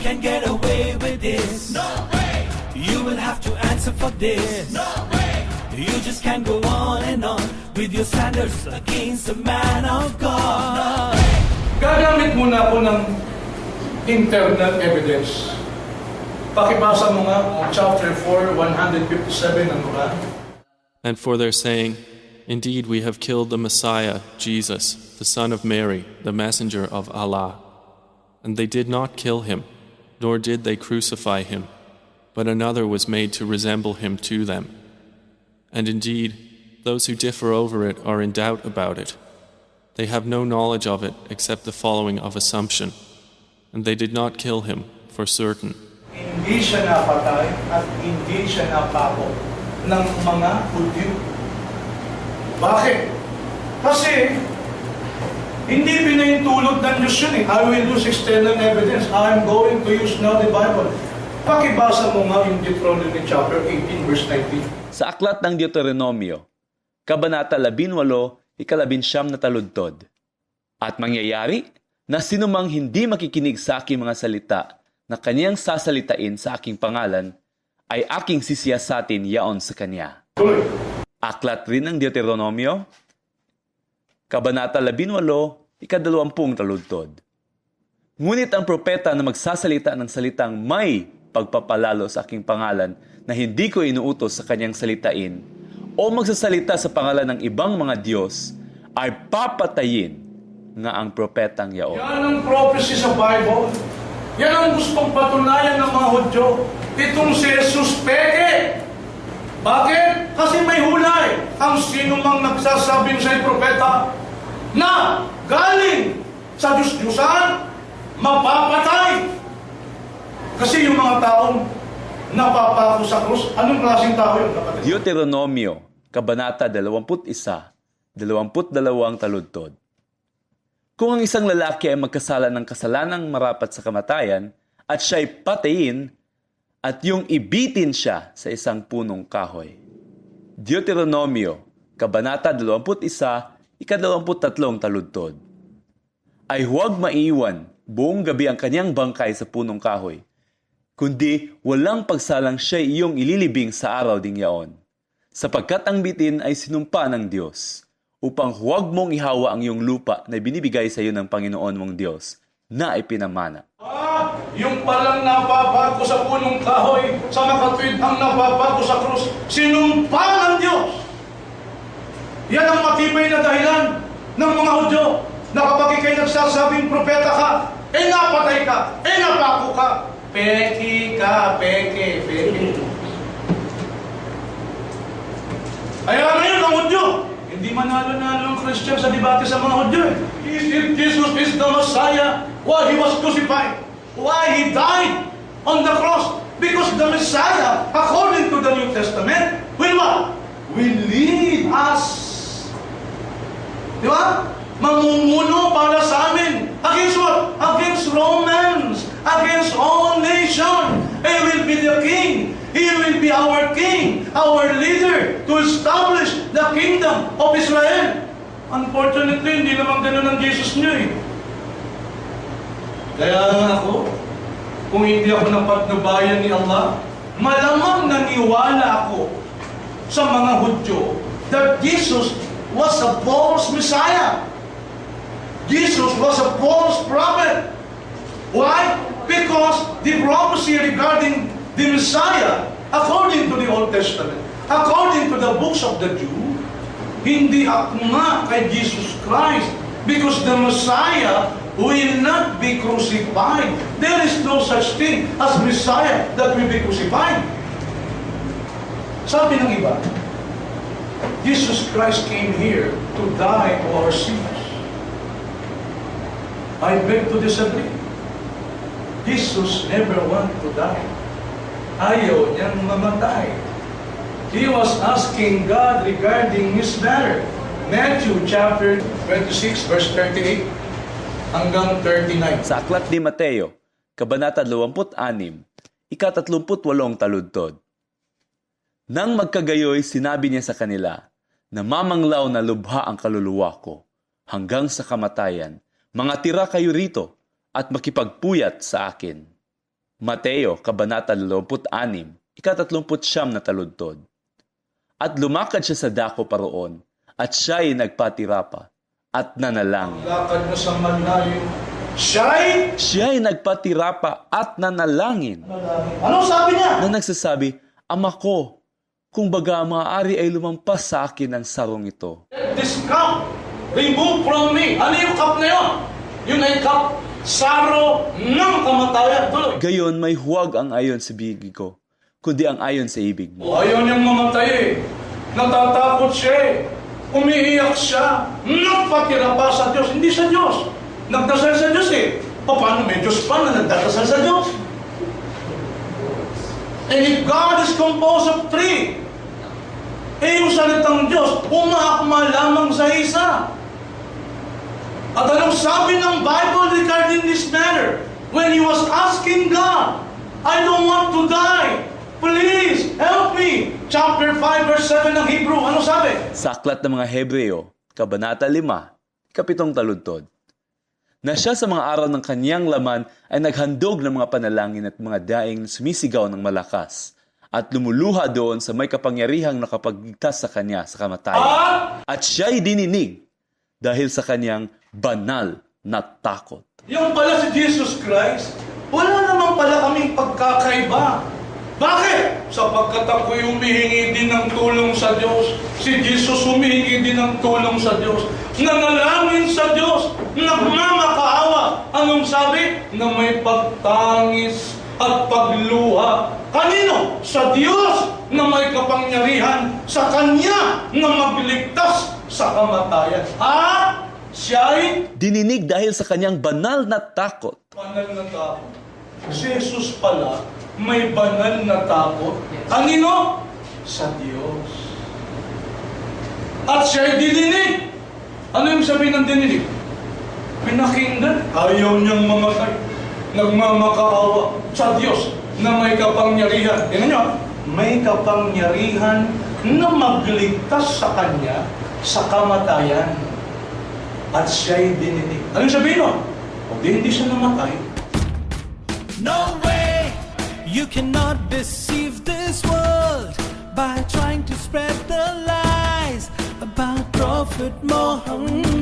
can get away with this. No way. You will have to answer for this. No way. You just can't go on and on with your standards against the man of God. No Gagamit muna ako ng internal evidence. Pakibasa mo nga ang chapter 4, 157 ng Quran. And for their saying, Indeed, we have killed the Messiah, Jesus, the Son of Mary, the messenger of Allah. And they did not kill him, nor did they crucify him, but another was made to resemble him to them. And indeed, those who differ over it are in doubt about it. They have no knowledge of it except the following of assumption. And they did not kill him, for certain. Hindi siya napatay at hindi siya napako ng mga Hudyo. Bakit? Kasi hindi pinahintulot ng Diyos yun eh. I will use external evidence. I'm going to use now the Bible. Pakibasa mo nga yung Deuteronomy chapter 18 verse 19. Sa aklat ng Deuteronomio, Kabanata 18, ikalabinsyam na taludtod. At mangyayari na sinumang hindi makikinig sa aking mga salita na kaniyang sasalitain sa aking pangalan, ay aking sisiyasatin yaon sa kanya. Tuloy. Aklat rin ng Deuteronomio, Kabanata 18, ikadalawampung taludtod. Ngunit ang propeta na magsasalita ng salitang may pagpapalalo sa aking pangalan na hindi ko inuutos sa kanyang salitain o magsasalita sa pangalan ng ibang mga Diyos ay papatayin nga ang propetang yaon. Yan ang prophecy sa Bible. Yan ang gustong patunayan ng mga Hudyo. Itong si Jesus peke. Bakit? Kasi may hulay. Ang sino mang nagsasabing siya'y propeta na galing sa Diyos-Diyusan, mapapatay. Kasi yung mga taong napapako sa krus, anong klaseng tao yun, kapatid? Deuteronomio, Kabanata 21, 22 taludtod. Kung ang isang lalaki ay magkasala ng kasalanang marapat sa kamatayan at siya'y patayin at yung ibitin siya sa isang punong kahoy. Deuteronomio, Kabanata 21, ikadalawamput-tatlong taludtod. Ay huwag maiwan buong gabi ang kanyang bangkay sa punong kahoy, kundi walang pagsalang siya iyong ililibing sa araw ding yaon. Sapagkat ang bitin ay sinumpa ng Diyos, upang huwag mong ihawa ang iyong lupa na binibigay sa iyo ng Panginoon mong Diyos na ipinamana. Ah, yung palang napapago sa punong kahoy, sa makatwid ang napapago sa krus, sinumpa ng Diyos. Yan ang matibay na dahilan ng mga Hudyo na kapag ikay nagsasabing propeta ka, eh napatay ka, eh napako ka. Peki ka, peke, peke. Kaya ngayon ang Hudyo, hindi manalo-nalo ang Christian sa debate sa mga Hudyo. eh. If if Jesus is the Messiah, why he was crucified? Why he died on the cross? Because the Messiah, according to the New Testament, will what? Will lead us. Di ba? Mamumuno para sa amin. Against what? Against Romans. Against all nations. He will be the king. He will be our king, our leader, to establish the kingdom of Israel. Unfortunately, hindi naman ganun ang Jesus niyo eh. Kaya nga ako, kung hindi ako napagnubayan ni Allah, malamang naniwala ako sa mga Hudyo that Jesus was a false Messiah. Jesus was a false prophet. Why? Because the prophecy regarding the Messiah, according to the Old Testament, according to the books of the Jew, hindi akma kay Jesus Christ because the Messiah will not be crucified. There is no such thing as Messiah that will be crucified. Sabi ng iba, Jesus Christ came here to die for our sins. I beg to disagree. Jesus never want to die. Ayaw niyang mamatay. He was asking God regarding his matter. Matthew chapter 26 verse 38 hanggang 39. Sa aklat ni Mateo, Kabanata 26, ikatatlumput-walong taludtod. Nang magkagayoy, sinabi niya sa kanila, na mamanglaw na lubha ang kaluluwa ko hanggang sa kamatayan, mga tira kayo rito at makipagpuyat sa akin. Mateo, Kabanata 26, ikatatlumput siyam na taludtod. At lumakad siya sa dako paroon, at siya'y nagpatirapa, at nanalangin. Lakad na sa malayo. Siya'y Siya'y nagpatirapa at nanalangin Anong sabi niya? na nagsasabi, Ama ko, kung baga maaari ay lumampas sa akin ang sarong ito. This cup, remove from me. Ano yung cup na yun? Yun ay cup, saro ng kamatayan. Tuloy. Gayon may huwag ang ayon sa bibig ko, kundi ang ayon sa ibig mo. O, ayaw niyang mamatay eh. Natatakot siya eh. Umiiyak siya. Nagpatira pa sa Diyos. Hindi sa Diyos. Nagdasal sa Diyos eh. Paano may Diyos pa na nagdasal sa Diyos? And if God is composed of three, eh yung salitang Diyos, umaakma lamang sa isa. At anong sabi ng Bible regarding this matter? When he was asking God, I don't want to die. Please, help me. Chapter 5, verse 7 ng Hebrew. Ano sabi? Sa aklat ng mga Hebreo, Kabanata 5, Kapitong Taludtod, na siya sa mga araw ng kaniyang laman ay naghandog ng mga panalangin at mga daing sumisigaw ng malakas at lumuluha doon sa may kapangyarihang nakapagligtas sa kanya sa kamatayan. At At siya'y dininig dahil sa kanyang banal na takot. yung pala si Jesus Christ, wala naman pala kaming pagkakaiba. Bakit? Sapagkat ako'y humihingi din ng tulong sa Diyos. Si Jesus humihingi din ng tulong sa Diyos. Nanalangin sa Diyos. Nagmamakaawa. Anong sabi? Na may pagtangis at pagluha. Kanino? Sa Diyos na may kapangyarihan sa Kanya na magligtas sa kamatayan. At siya'y Dininig dahil sa kanyang banal na takot. banal na takot. Si Jesus pala, may banal na takot. Kanino? Sa Diyos. At siya'y dininig. Ano yung sabihin ng dininig? Pinakinggan. Ayaw niyang mamatay. Nagmamakaawa sa Diyos na may kapangyarihan. Tingnan niyo, may kapangyarihan na magligtas sa Kanya sa kamatayan. At siya'y dininig. Ano yung sabihin mo? O di hindi siya namatay, No way! You cannot deceive this world by trying to spread the lies about Prophet Muhammad.